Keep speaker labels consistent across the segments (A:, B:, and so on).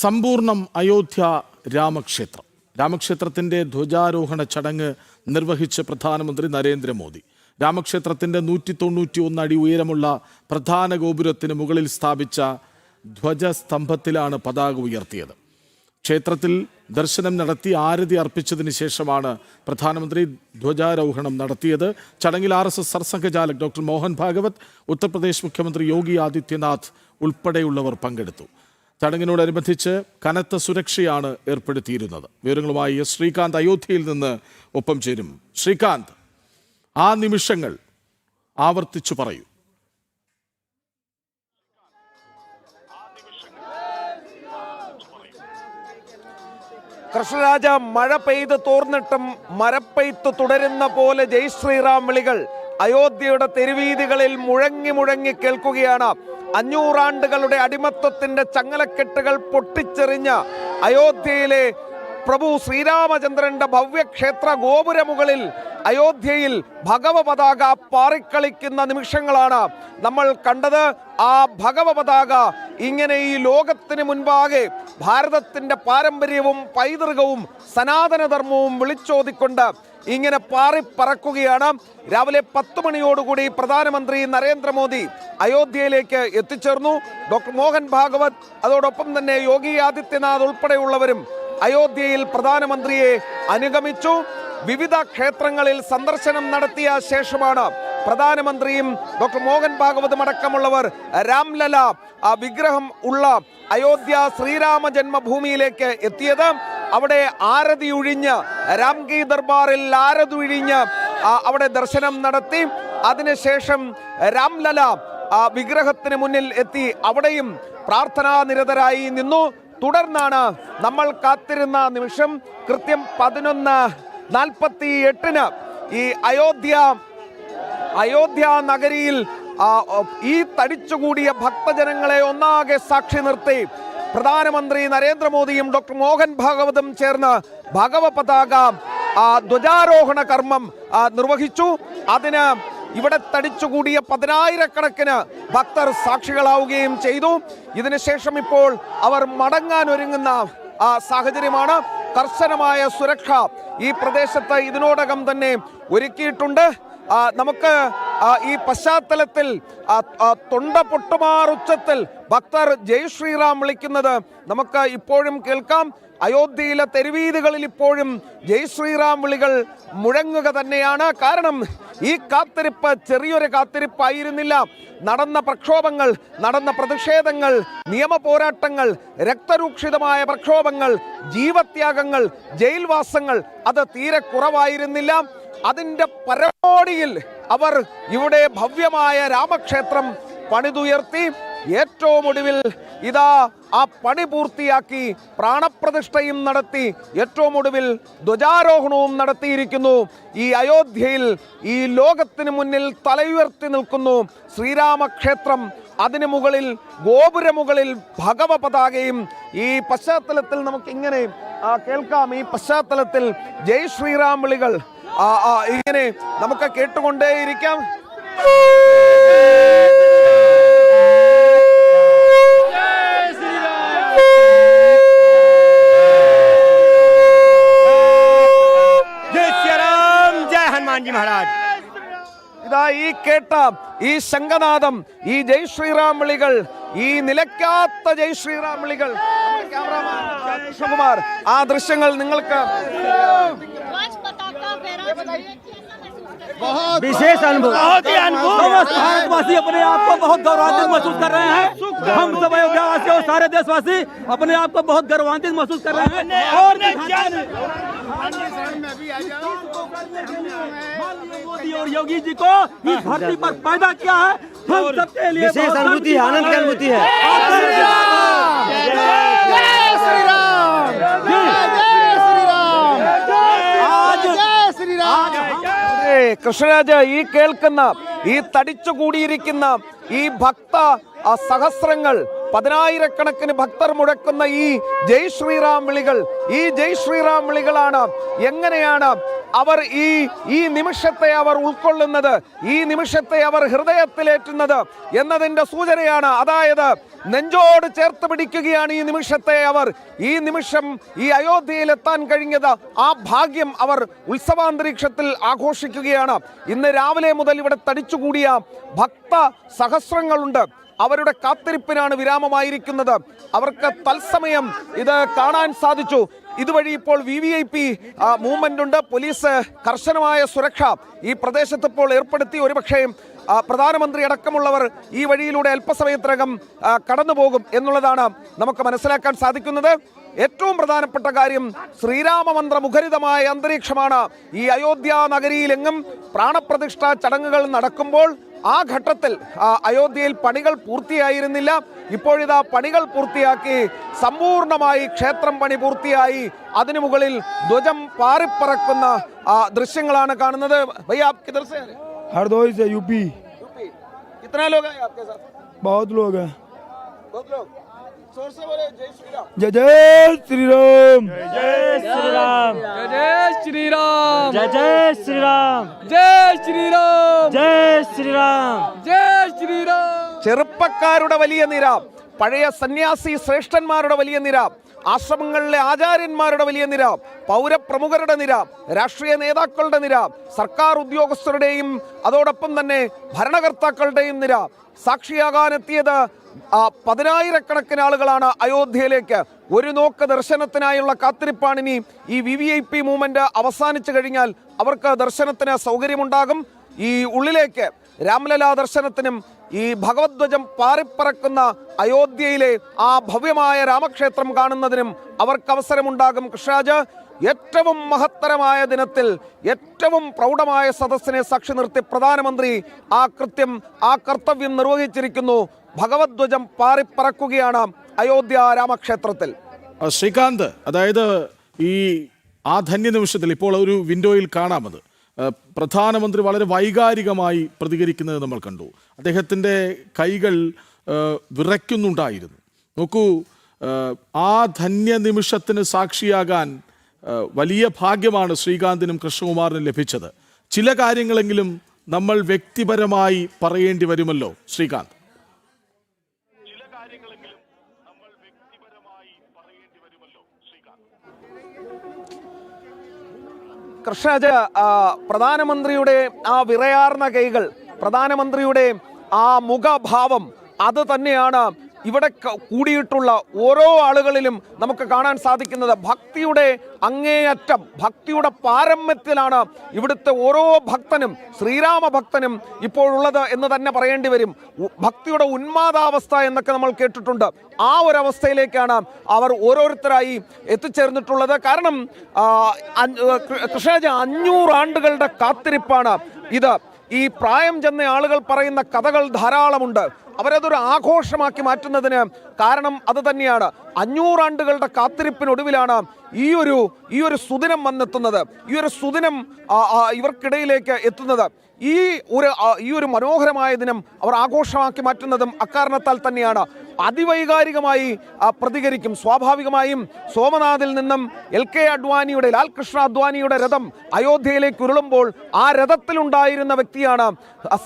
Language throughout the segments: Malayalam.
A: സമ്പൂർണം അയോധ്യ രാമക്ഷേത്രം. രാമക്ഷേത്രത്തിന്റെ ധ്വജാരോഹണ ചടങ്ങ് നിർവഹിച്ച പ്രധാനമന്ത്രി നരേന്ദ്രമോദി. രാമക്ഷേത്രത്തിന്റെ നൂറ്റി തൊണ്ണൂറ്റി ഒന്ന് അടി ഉയരമുള്ള പ്രധാന ഗോപുരത്തിന് മുകളിൽ സ്ഥാപിച്ച ധ്വജസ്തംഭത്തിലാണ് പതാക ഉയർത്തിയത്. ക്ഷേത്രത്തിൽ ദർശനം നടത്തി ആരതി അർപ്പിച്ചതിന് ശേഷമാണ് പ്രധാനമന്ത്രി ധ്വജാരോഹണം നടത്തിയത്. ചടങ്ങിൽ R S S Sarsanghchalak doctor Mohan Bhagwat Uttar Pradesh മുഖ്യമന്ത്രി യോഗി ആദിത്യനാഥ് ഉൾപ്പെടെയുള്ളവർ പങ്കെടുത്തു. ചടങ്ങിനോടനുബന്ധിച്ച് കനത്ത സുരക്ഷയാണ് ഏർപ്പെടുത്തിയിരുന്നത്. വിവരങ്ങളുമായി ശ്രീകാന്ത് അയോധ്യയിൽ നിന്ന് ഒപ്പം ചേരും. ശ്രീകാന്ത് ആ നിമിഷങ്ങൾ ആവർത്തിച്ചു പറയൂ.
B: കൃഷ്ണരാജ മഴ പെയ്ത് തോർന്നിട്ടും മരപ്പെയ്ത്ത് തുടരുന്ന പോലെ ജയ് ശ്രീറാം വിളികൾ അയോധ്യയുടെ തെരുവീതികളിൽ മുഴങ്ങി മുഴങ്ങി കേൾക്കുകയാണ്. അഞ്ഞൂറാണ്ടുകളുടെ അടിമത്വത്തിന്റെ ചങ്ങലക്കെട്ടുകൾ പൊട്ടിച്ചെറിഞ്ഞ അയോധ്യയിലെ പ്രഭു ശ്രീരാമചന്ദ്രന്റെ ഭവ്യക്ഷേത്ര ഗോപുരമുകളിൽ അയോധ്യയിൽ ഭഗവ പതാക പാറിക്കളിക്കുന്ന നിമിഷങ്ങളാണ് നമ്മൾ കണ്ടത്. ആ ഭഗവ പതാക ഇങ്ങനെ ഈ ലോകത്തിന് മുൻപാകെ ഭാരതത്തിന്റെ പാരമ്പര്യവും പൈതൃകവും സനാതനധർമ്മവും വിളിച്ചോതിക്കൊണ്ട് ഇങ്ങനെ പാറിപ്പറക്കുകയാണ്. രാവിലെ പത്ത് മണിയോടുകൂടി പ്രധാനമന്ത്രി നരേന്ദ്രമോദി അയോധ്യയിലേക്ക് എത്തിച്ചേർന്നു. ഡോക്ടർ മോഹൻ ഭാഗവത് അതോടൊപ്പം തന്നെ യോഗി ആദിത്യനാഥ് ഉൾപ്പെടെയുള്ളവരും അയോധ്യയിൽ പ്രധാനമന്ത്രിയെ അനുഗമിച്ചു. വിവിധ ക്ഷേത്രങ്ങളിൽ സന്ദർശനം നടത്തിയ ശേഷമാണ് പ്രധാനമന്ത്രിയും ഡോക്ടർ മോഹൻ ഭാഗവതും അടക്കമുള്ളവർ രാംലല ആ വിഗ്രഹം ഉള്ള അയോധ്യ ശ്രീരാമ ജന്മഭൂമിയിലേക്ക് എത്തിയത്. അവിടെ ആരതി ഒഴിഞ്ഞ് രാംഗി ദർബാറിൽ ആരതി ഒഴിഞ്ഞ് അവിടെ ദർശനം നടത്തി. അതിനുശേഷം രാംലല ആ വിഗ്രഹത്തിന് മുന്നിൽ എത്തി. അവിടെയും പ്രാർത്ഥനാ നിരതരായി നിന്നു. തുടർന്നാണ് നമ്മൾ കാത്തിരുന്ന നിമിഷം കൃത്യം പതിനൊന്ന് നാൽപ്പത്തി എട്ടിന് ഈ അയോധ്യ അയോധ്യ നഗരിയിൽ ഈ തടിച്ചുകൂടിയ ഭക്തജനങ്ങളെ ഒന്നാകെ സാക്ഷി നിർത്തി. പ്രധാനമന്ത്രി നരേന്ദ്രമോദിയും ഡോക്ടർ മോഹൻ ഭാഗവതും ചേർന്ന് ഭഗവ പതാക ധ്വജാരോഹണ കർമ്മം നിർവഹിച്ചു. അതിന് ഇവിടെ തടിച്ചുകൂടിയ പതിനായിരക്കണക്കിന് ഭക്തർ സാക്ഷികളാവുകയും ചെയ്തു. ഇതിനുശേഷം ഇപ്പോൾ അവർ മടങ്ങാൻ ഒരുങ്ങുന്ന സാഹചര്യമാണ് കർശനമായ സുരക്ഷ ഈ പ്രദേശത്ത് ഇതിനോടകം തന്നെ ഒരുക്കിയിട്ടുണ്ട്. നമുക്ക് ഈ പശ്ചാത്തലത്തിൽ തൊണ്ട പൊട്ടുമാർ ഉച്ചത്തിൽ ഭക്തർ ജയ് ശ്രീറാം വിളിക്കുന്നത് നമുക്ക് ഇപ്പോഴും കേൾക്കാം. അയോധ്യയിലെ തെരുവീതികളിൽ ഇപ്പോഴും ജയ് ശ്രീറാം വിളികൾ മുഴങ്ങുക തന്നെയാണ്. കാരണം ഈ കാത്തിരിപ്പ് ചെറിയൊരു കാത്തിരിപ്പായിരുന്നില്ല. നടന്ന പ്രക്ഷോഭങ്ങൾ നടന്ന പ്രതിഷേധങ്ങൾ നിയമ പോരാട്ടങ്ങൾ രക്തരൂക്ഷിതമായ പ്രക്ഷോഭങ്ങൾ ജീവത്യാഗങ്ങൾ ജയിൽവാസങ്ങൾ അത് തീരെ കുറവായിരുന്നില്ല. അതിന്റെ പരമോടിയിൽ അവർ ഇവിടെ ഭവ്യമായ രാമക്ഷേത്രം പണിതുയർത്തി. ഏറ്റവും ഒടുവിൽ ഇതാ ആ പണി പൂർത്തിയാക്കി പ്രാണപ്രതിഷ്ഠയും നടത്തി ഏറ്റവും ഒടുവിൽ ധ്വജാരോഹണവും നടത്തിയിരിക്കുന്നു. ഈ അയോധ്യയിൽ ഈ ലോകത്തിന് മുന്നിൽ തലയുയർത്തി നിൽക്കുന്നു. ശ്രീരാമക്ഷേത്രം അതിനു മുകളിൽ ഗോപുരമുകളിൽ ഭഗവ പതാകയും ഈ പശ്ചാത്തലത്തിൽ നമുക്ക് ഇങ്ങനെ കേൾക്കാം. ഈ പശ്ചാത്തലത്തിൽ ജയ് ശ്രീറാം വിളികൾ ഇങ്ങനെ നമുക്ക് കേട്ടുകൊണ്ടേയിരിക്കാം.
C: जी महाराज
B: ഇതാ ഈ കേട്ട ഈ ശംഖനാദം ഈ ജയ് ശ്രീറാം വിളികൾ ഈ നിലയ്ക്കാത്ത ജയ് ശ്രീറാം വിളികൾ നമ്മുടെ ക്യാമറാമാൻ കൃഷ്ണകുമാർ ആ ദൃശ്യങ്ങൾ നിങ്ങൾക്ക്
D: ध्वज पताका फहराते हुए कैसा महसूस करते हैं
C: विशेष अनुभव बहुत ही अनुभव
E: समस्त भारतवासी अपने आप को बहुत गौरवान्वित महसूस कर रहे हैं हम सब अयोध्यावासी और सारे देशवासी अपने आप को बहुत गौरवान्वित महसूस कर रहे हैं और मोदी और योगी जी को इस हाँ, धरती हाँ, पर हाँ। पैदा किया है। हम सबके लिए
C: विशेष अनुभूति आनंद की अनुभूति है।
E: ಕೃಷ್ಣರಾಜ
B: ಈ ಕೇಳ್ಕನ್ನ ഈ തടിച്ചു കൂടിയിരിക്കുന്ന ഈ ഭക്ത സഹസ്രങ്ങൾ പതിനായിരക്കണക്കിന് ഭക്തർ മുഴക്കുന്ന ഈ ജയ് ശ്രീറാം വിളികൾ ഈ ജയ് ശ്രീറാം വിളികളാണ് എങ്ങനെയാണ് അവർ ഈ ഈ നിമിഷത്തെ അവർ ഉൾക്കൊള്ളുന്നത് ഈ നിമിഷത്തെ അവർ ഹൃദയത്തിലേറ്റുന്നത് എന്നതിന്റെ സൂചനയാണ്. അതായത് നെഞ്ചോട് ചേർത്ത് പിടിക്കുകയാണ് ഈ നിമിഷത്തെ അവർ. ഈ നിമിഷം ഈ അയോധ്യയിലെത്താൻ കഴിഞ്ഞത് ആ ഭാഗ്യം അവർ ഉത്സവാന്തരീക്ഷത്തിൽ ആഘോഷിക്കുകയാണ്. ഇന്ന് രാവിലെ മുതൽ ഇവിടെ തടിച്ചുകൂടിയ ഭക്ത സഹസ്രങ്ങളുണ്ട്. അവരുടെ കാത്തിരിപ്പിനാണ് വിരാമമായിരിക്കുന്നത്. അവർക്ക് തത്സമയം ഇത് കാണാൻ സാധിച്ചു. ഇതുവഴി ഇപ്പോൾ V V I P movement ഉണ്ട്. പോലീസ് കർശനമായ സുരക്ഷ ഈ പ്രദേശത്ത് ഇപ്പോൾ ഏർപ്പെടുത്തി. ഒരുപക്ഷേ പ്രധാനമന്ത്രി അടക്കമുള്ളവർ ഈ വഴിയിലൂടെ അല്പസമയത്തിനകം കടന്നുപോകും കടന്നു പോകും എന്നുള്ളതാണ് നമുക്ക് മനസ്സിലാക്കാൻ സാധിക്കുന്നത്. ഏറ്റവും പ്രധാനപ്പെട്ട കാര്യം ശ്രീരാമമന്ത്ര മുഖരിതമായ അന്തരീക്ഷമാണ് ഈ അയോധ്യ നഗരിയിലെങ്ങും പ്രാണപ്രതിഷ്ഠ ചടങ്ങുകൾ നടക്കുമ്പോൾ ആ ഘട്ടത്തിൽ ആ, അയോധ്യയിൽ പണികൾ പൂർത്തിയായിരുന്നില്ല ഇപ്പോഴിതാ പണികൾ പൂർത്തിയാക്കി സമ്പൂർണമായി ക്ഷേത്രം പണി പൂർത്തിയായി അതിനു മുകളിൽ ധ്വജം പാറിപ്പറക്കുന്ന ആ, ദൃശ്യങ്ങളാണ് കാണുന്നത് ഭയ്യ ആപ് കിധർ സെ ആ രഹെ?
F: हरदोई से यूपी
B: यूपी कितना लोग हैं आपके साथ
F: बहुत लोग हैं
B: बहुत लोग जोर से बोले जय श्री राम
F: जय जय श्री राम
E: जय श्री राम
C: जय जय श्री राम
E: जय श्री राम
C: जय श्री राम
E: जय श्री राम
B: ചെറുപ്പക്കാരുടെ വലിയ നിര പഴയ സന്യാസി ശ്രേഷ്ഠന്മാരുടെ വലിയ നിര ആശ്രമങ്ങളിലെ ആചാര്യന്മാരുടെ വലിയ നിര പൗരപ്രമുഖരുടെ നിര രാഷ്ട്രീയ നേതാക്കളുടെ നിര സർക്കാർ ഉദ്യോഗസ്ഥരുടെയും അതോടൊപ്പം തന്നെ ഭരണകർത്താക്കളുടെയും നിര സാക്ഷിയാകാനെത്തിയത് ആ, പതിനായിരക്കണക്കിന് ആളുകളാണ് അയോധ്യയിലേക്ക് ഒരു നോക്ക് ദർശനത്തിനായുള്ള കാത്തിരിപ്പാണ് ഇനി ഈ V V I P movement അവസാനിച്ചു കഴിഞ്ഞാൽ അവർക്ക് ദർശനത്തിന് സൗകര്യമുണ്ടാകും. ഈ ഉള്ളിലേക്ക് രാംലലാ ദർശനത്തിനും ഈ ഭഗവത്വജം പാറിപ്പറക്കുന്ന അയോധ്യയിലെ ആ ഭവ്യമായ രാമക്ഷേത്രം കാണുന്നതിനും അവർക്ക് അവസരമുണ്ടാകും കൃഷ്ണരാജ്. ഏറ്റവും മഹത്തരമായ ദിനത്തിൽ ഏറ്റവും പ്രൗഢമായ സദസ്സിനെ സാക്ഷി നിർത്തി പ്രധാനമന്ത്രി ആ കൃത്യം ആ കർത്തവ്യം നിർവഹിച്ചിരിക്കുന്നു. ഭഗവത്ധ്വജം പാറിപ്പറക്കുകയാണ് അയോധ്യ രാമക്ഷേത്രത്തിൽ.
A: ശ്രീകാന്ത് അതായത് ഈ ആ ധന്യ നിമിഷത്തിൽ ഇപ്പോൾ ഒരു വിൻഡോയിൽ കാണാമത് പ്രധാനമന്ത്രി വളരെ വൈകാരികമായി പ്രതികരിക്കുന്നത് നമ്മൾ കണ്ടു. അദ്ദേഹത്തിന്റെ കൈകൾ വിറയ്ക്കുന്നുണ്ടായിരുന്നു. നോക്കൂ ആ ധന്യ നിമിഷത്തിന് സാക്ഷിയാകാൻ വലിയ ഭാഗ്യമാണ് ശ്രീകാന്തിനും കൃഷ്ണകുമാറിനും ലഭിച്ചത്. ചില കാര്യങ്ങളെങ്കിലും നമ്മൾ വ്യക്തിപരമായി പറയേണ്ടി വരുമല്ലോ ശ്രീകാന്ത്.
B: കൃഷ്ണരാജ് ആ, പ്രധാനമന്ത്രിയുടെ ആ വിറയാർന്ന കൈകൾ പ്രധാനമന്ത്രിയുടെ ആ മുഖഭാവം അത് തന്നെയാണ് ഇവിടെ കൂടിയിട്ടുള്ള ഓരോ ആളുകളിലും നമുക്ക് കാണാൻ സാധിക്കുന്നത് ഭക്തിയുടെ അങ്ങേയറ്റം ഭക്തിയുടെ പാരമ്യത്തിലാണ് ഇവിടുത്തെ ഓരോ ഭക്തനും ശ്രീരാമ ഭക്തനും ഇപ്പോഴുള്ളത് എന്ന് തന്നെ പറയേണ്ടി വരും. ഭക്തിയുടെ ഉന്മാദാവസ്ഥ എന്നൊക്കെ നമ്മൾ കേട്ടിട്ടുണ്ട്. ആ ഒരു അവസ്ഥയിലേക്കാണ് അവർ ഓരോരുത്തരായി എത്തിച്ചേർന്നിട്ടുള്ളത്. കാരണം കൃഷ്ണരാജ അഞ്ഞൂറ് ആണ്ടുകളുടെ കാത്തിരിപ്പാണ് ഇത്. ഈ പ്രായം ചെന്ന ആളുകൾ പറയുന്ന കഥകൾ ധാരാളമുണ്ട്. അവരതൊരു ആഘോഷമാക്കി മാറ്റുന്നതിന് കാരണം അത് തന്നെയാണ്. അഞ്ഞൂറാണ്ടുകളുടെ കാത്തിരിപ്പിനൊടുവിലാണ് ഈ ഒരു ഈ ഒരു സുദിനം വന്നെത്തുന്നത്. ഈ ഒരു സുദിനം ഇവർക്കിടയിലേക്ക് എത്തുന്നത്. ഈ ഒരു ഈ ഒരു മനോഹരമായ ദിനം അവർ ആഘോഷമാക്കി മാറ്റുന്നതും അക്കാരണത്താൽ തന്നെയാണ്. അതിവൈകാരികമായി പ്രതികരിക്കും. സ്വാഭാവികമായും സോമനാഥിൽ നിന്നും എൽ കെ അഡ്വാനിയുടെ ലാൽകൃഷ്ണ അദ്വാനിയുടെ രഥം അയോധ്യയിലേക്ക് ഉരുളുമ്പോൾ ആ രഥത്തിലുണ്ടായിരുന്ന വ്യക്തിയാണ്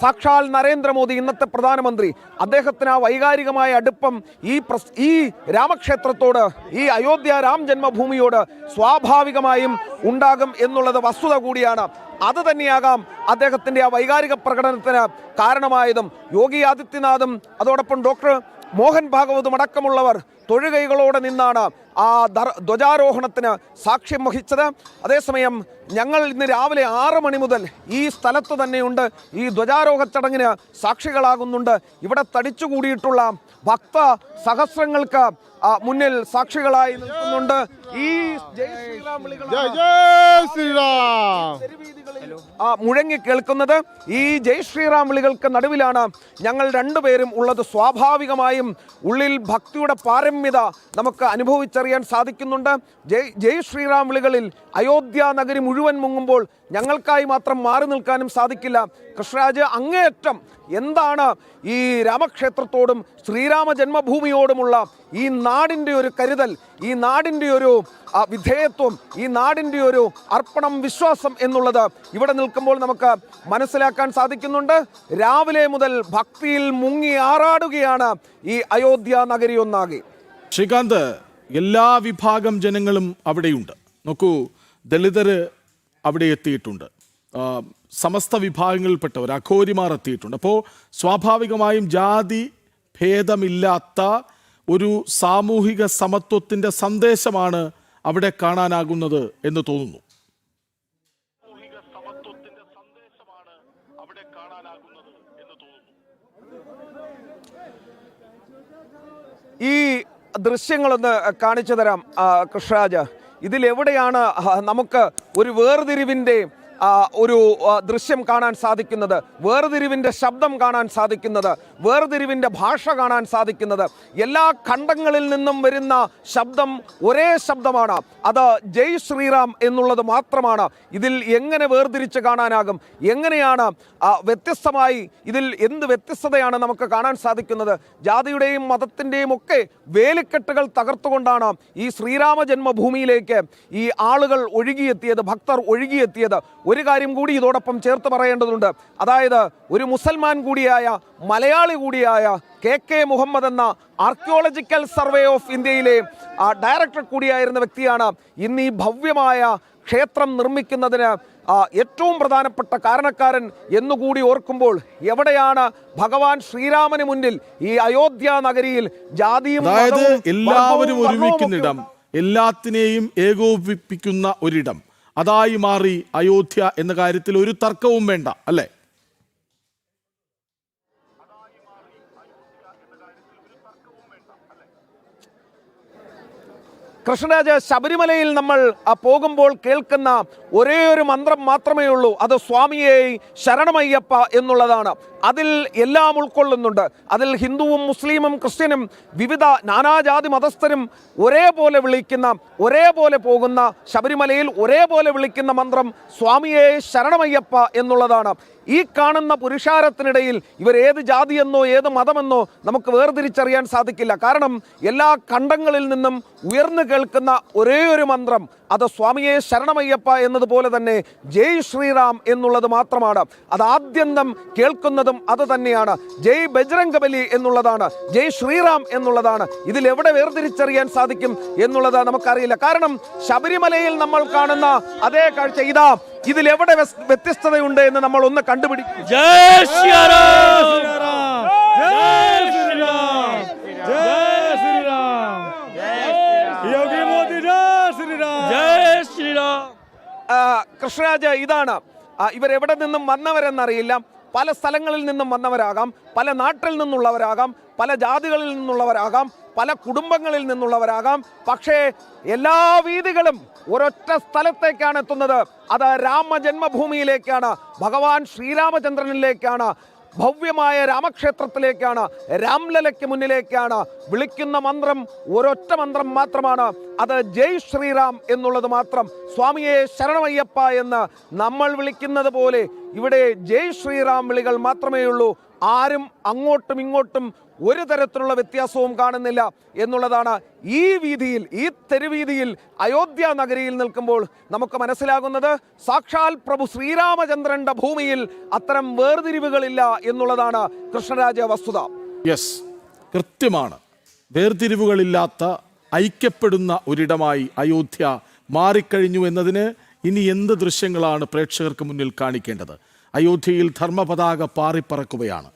B: സാക്ഷാൽ നരേന്ദ്രമോദി ഇന്നത്തെ പ്രധാനമന്ത്രി. അദ്ദേഹത്തിന് ആ വൈകാരികമായ അടുപ്പം ഈ പ്രസ് ഈ രാമക്ഷേത്രത്തോട് ഈ അയോധ്യ രാം ജന്മഭൂമിയോട് സ്വാഭാവികമായും ഉണ്ടാകും എന്നുള്ളത് വസ്തുത കൂടിയാണ്. അത് തന്നെയാകാം അദ്ദേഹത്തിന്റെ ആ വൈകാരിക പ്രകടനത്തിന് കാരണമായതും. യോഗി ആദിത്യനാഥും അതോടൊപ്പം ഡോക്ടർ മോഹൻ ഭാഗവതും അടക്കമുള്ളവർ തൊഴുകൈകളോടെ നിന്നാണ് ആ ധ്വജാരോഹണത്തിന് സാക്ഷ്യം വഹിച്ചത്. അതേസമയം ഞങ്ങൾ ഇന്ന് രാവിലെ ആറ് മണി മുതൽ ഈ സ്ഥലത്ത് തന്നെയുണ്ട്. ഈ ധ്വജാരോഹ ചടങ്ങിന് സാക്ഷികളാകുന്നുണ്ട്. ഇവിടെ തടിച്ചുകൂടിയിട്ടുള്ള ഭക്ത സഹസ്രങ്ങൾക്ക് മുന്നിൽ സാക്ഷികളായി നിൽക്കുന്നുണ്ട്. ഈ മുഴങ്ങി കേൾക്കുന്നത്. ഈ ജയ് ശ്രീറാം വിളികൾക്ക് നടുവിലാണ് ഞങ്ങൾ രണ്ടുപേരും ഉള്ളത്. സ്വാഭാവികമായും ഉള്ളിൽ ഭക്തിയുടെ പാരമ്പര്യം പാരമ്യത നമുക്ക് അനുഭവിച്ചറിയാൻ സാധിക്കുന്നുണ്ട്. ജയ് ജയ് ശ്രീറാം വിളികളിൽ അയോധ്യ നഗരി മുഴുവൻ മുങ്ങുമ്പോൾ ഞങ്ങൾക്കായി മാത്രം മാറി നിൽക്കാനും സാധിക്കില്ല. കൃഷ്ണരാജ് അങ്ങേയറ്റം എന്താണ് ഈ രാമക്ഷേത്രത്തോടും ശ്രീരാമ ജന്മഭൂമിയോടുമുള്ള ഈ നാടിന്റെ ഒരു കരുതൽ ഈ നാടിന്റെ ഒരു വിധേയത്വം ഈ നാടിന്റെ ഒരു അർപ്പണം വിശ്വാസം എന്നുള്ളത് ഇവിടെ നിൽക്കുമ്പോൾ നമുക്ക് മനസ്സിലാക്കാൻ സാധിക്കുന്നുണ്ട്. രാവിലെ മുതൽ ഭക്തിയിൽ മുങ്ങി ആറാടുകയാണ് ഈ അയോധ്യ നഗരി ഒന്നാകെ.
A: ശ്രീകാന്ത് എല്ലാ വിഭാഗം ജനങ്ങളും അവിടെയുണ്ട്. നോക്കൂ ദളിതര് അവിടെ എത്തിയിട്ടുണ്ട്. സമസ്ത വിഭാഗങ്ങളിൽപ്പെട്ടവർ അഘോരിമാർ എത്തിയിട്ടുണ്ട്. അപ്പോൾ സ്വാഭാവികമായും ജാതി ഭേദമില്ലാത്ത ഒരു സാമൂഹിക സമത്വത്തിന്റെ സന്ദേശമാണ് അവിടെ കാണാനാകുന്നത് എന്ന് തോന്നുന്നു.
B: ഈ ദൃശ്യങ്ങളൊന്ന് കാണിച്ചു തരാം കൃഷ്ണരാജ്. ഇതിലെവിടെയാണ് നമുക്ക് ഒരു വേർതിരിവിന്റെയും ഒരു ദൃശ്യം കാണാൻ സാധിക്കുന്നത് വേർതിരിവിന്റെ ശബ്ദം കാണാൻ സാധിക്കുന്നത് വേർതിരിവിന്റെ ഭാഷ കാണാൻ സാധിക്കുന്നത്. എല്ലാ ഖണ്ഡങ്ങളിൽ നിന്നും വരുന്ന ശബ്ദം ഒരേ ശബ്ദമാണ്. അത് ജയ് ശ്രീറാം എന്നുള്ളത് മാത്രമാണ്. ഇതിൽ എങ്ങനെ വേർതിരിച്ച് കാണാനാകും? എങ്ങനെയാണ് വ്യത്യസ്തമായി ഇതിൽ എന്ത് വ്യത്യസ്തതയാണ് നമുക്ക് കാണാൻ സാധിക്കുന്നത്? ജാതിയുടെയും മതത്തിന്റെയും ഒക്കെ വേലിക്കെട്ടുകൾ തകർത്തുകൊണ്ടാണ് ഈ ശ്രീരാമ ജന്മഭൂമിയിലേക്ക് ഈ ആളുകൾ ഒഴുകിയെത്തിയത് ഭക്തർ ഒഴുകിയെത്തിയത്. ഒരു കാര്യം കൂടി ഇതോടൊപ്പം ചേർത്ത് പറയേണ്ടതുണ്ട്. അതായത് ഒരു മുസൽമാൻ കൂടിയായ മലയാളി കൂടിയായ കെ കെ മുഹമ്മദ് എന്ന ആർക്കിയോളജിക്കൽ സർവേ ഓഫ് ഇന്ത്യയിലെ ഡയറക്ടർ കൂടിയായിരുന്ന വ്യക്തിയാണ് ഇന്ന് ഈ ഭവ്യമായ ക്ഷേത്രം നിർമ്മിക്കുന്നതിന് ഏറ്റവും പ്രധാനപ്പെട്ട കാരണക്കാരൻ എന്നുകൂടി ഓർക്കുമ്പോൾ എവിടെയാണ് ഭഗവാൻ ശ്രീരാമന് മുന്നിൽ ഈ അയോധ്യ നഗരിയിൽ ജാതിയും
A: എല്ലാവരും
B: ഒരുമിക്കുന്ന
A: ഒരുമിക്കുന്നിടം എല്ലാത്തിനെയും ഏകോപിപ്പിക്കുന്ന ഒരിടം. അതായി മാറി അയോധ്യ എന്ന കാര്യത്തിൽ ഒരു തർക്കവും വേണ്ട അല്ലേ?
B: കൃഷ്ണരാജ് ശബരിമലയിൽ നമ്മൾ പോകുമ്പോൾ കേൾക്കുന്ന ഒരേ ഒരു മന്ത്രം മാത്രമേ ഉള്ളൂ. അത് സ്വാമിയെ ശരണമയ്യപ്പ എന്നുള്ളതാണ്. അതിൽ എല്ലാം ഉൾക്കൊള്ളുന്നുണ്ട്. അതിൽ ഹിന്ദുവും മുസ്ലിമും ക്രിസ്ത്യനും വിവിധ നാനാജാതി മതസ്ഥരും ഒരേപോലെ വിളിക്കുന്ന ഒരേപോലെ പോകുന്ന ശബരിമലയിൽ ഒരേപോലെ വിളിക്കുന്ന മന്ത്രം സ്വാമിയെ ശരണമയ്യപ്പ എന്നുള്ളതാണ്. ഈ കാണുന്ന പുരുഷാരത്തിനിടയിൽ ഇവർ ഏത് ജാതിയെന്നോ ഏത് മതമെന്നോ നമുക്ക് വേർതിരിച്ചറിയാൻ സാധിക്കില്ല. കാരണം എല്ലാ ഖണ്ഡങ്ങളിൽ നിന്നും ഉയർന്നു കേൾക്കുന്ന ഒരേ ഒരു മന്ത്രം അത് സ്വാമിയെ ശരണമയ്യപ്പ എന്നതുപോലെ തന്നെ ജയ് ശ്രീറാം എന്നുള്ളത് മാത്രമാണ്. അത് ആദ്യന്തം കേൾക്കുന്നതും അത് തന്നെയാണ്. ജയ് ബജ്രംഗബലി എന്നുള്ളതാണ് ജയ് ശ്രീറാം എന്നുള്ളതാണ്. ഇതിൽ എവിടെ വേർതിരിച്ചറിയാൻ സാധിക്കും എന്നുള്ളത് നമുക്കറിയില്ല. കാരണം ശബരിമലയിൽ നമ്മൾ കാണുന്ന അതേ കാഴ്ച. ഇതാ ഇതിൽ എവിടെ വ്യത്യസ്തതയുണ്ട് എന്ന് നമ്മൾ ഒന്ന് കണ്ടുപിടിക്കും.
F: ജയ ജയ
C: ജയ മോദി ജയ
B: ജയ കൃഷ്ണരാജ് ഇതാണ്. ഇവരെവിടെ നിന്നും വന്നവരെന്നറിയില്ല. പല സ്ഥലങ്ങളിൽ നിന്നും വന്നവരാകാം പല നാട്ടിൽ നിന്നുള്ളവരാകാം പല ജാതികളിൽ നിന്നുള്ളവരാകാം പല കുടുംബങ്ങളിൽ നിന്നുള്ളവരാകാം. പക്ഷേ എല്ലാ വീതികളും ഒരൊറ്റ സ്ഥലത്തേക്കാണ് എത്തുന്നത്. അത് രാമജന്മഭൂമിയിലേക്കാണ് ഭഗവാൻ ശ്രീരാമചന്ദ്രനിലേക്കാണ്. ഭവ്യമായ രാമക്ഷേത്രത്തിലേക്കാണ് രാംലലയ്ക്ക് മുന്നിലേക്കാണ് വിളിക്കുന്ന മന്ത്രം. ഒരൊറ്റ മന്ത്രം മാത്രമാണ്. അത് ജയ് ശ്രീറാം എന്നുള്ളത് മാത്രം. സ്വാമിയെ ശരണമയ്യപ്പ എന്ന് നമ്മൾ വിളിക്കുന്നത് പോലെ ഇവിടെ ജയ് ശ്രീറാം വിളികൾ മാത്രമേ ഉള്ളൂ ആരും അങ്ങോട്ടും ഇങ്ങോട്ടും ഒരു തരത്തിലുള്ള വ്യത്യാസവും കാണുന്നില്ല എന്നുള്ളതാണ് ഈ വീതിയിൽ ഈ തെരുവീതിയിൽ അയോധ്യ നഗരിയിൽ നിൽക്കുമ്പോൾ നമുക്ക് മനസ്സിലാകുന്നത് സാക്ഷാൽ പ്രഭു ശ്രീരാമചന്ദ്രന്റെ ഭൂമിയിൽ അത്തരം വേർതിരിവുകളില്ല എന്നുള്ളതാണ് കൃഷ്ണരാജ വസ്തുത.
A: യെസ് കൃത്യമാണ്. വേർതിരിവുകളില്ലാത്ത ഐക്യപ്പെടുന്ന ഒരിടമായി അയോധ്യ മാറിക്കഴിഞ്ഞു എന്നതിന് ഇനി എന്ത് ദൃശ്യങ്ങളാണ് പ്രേക്ഷകർക്ക് മുന്നിൽ കാണിക്കേണ്ടത്? അയോധ്യയിൽ ധർമ്മപതാക പാറിപ്പറക്കുകയാണ്.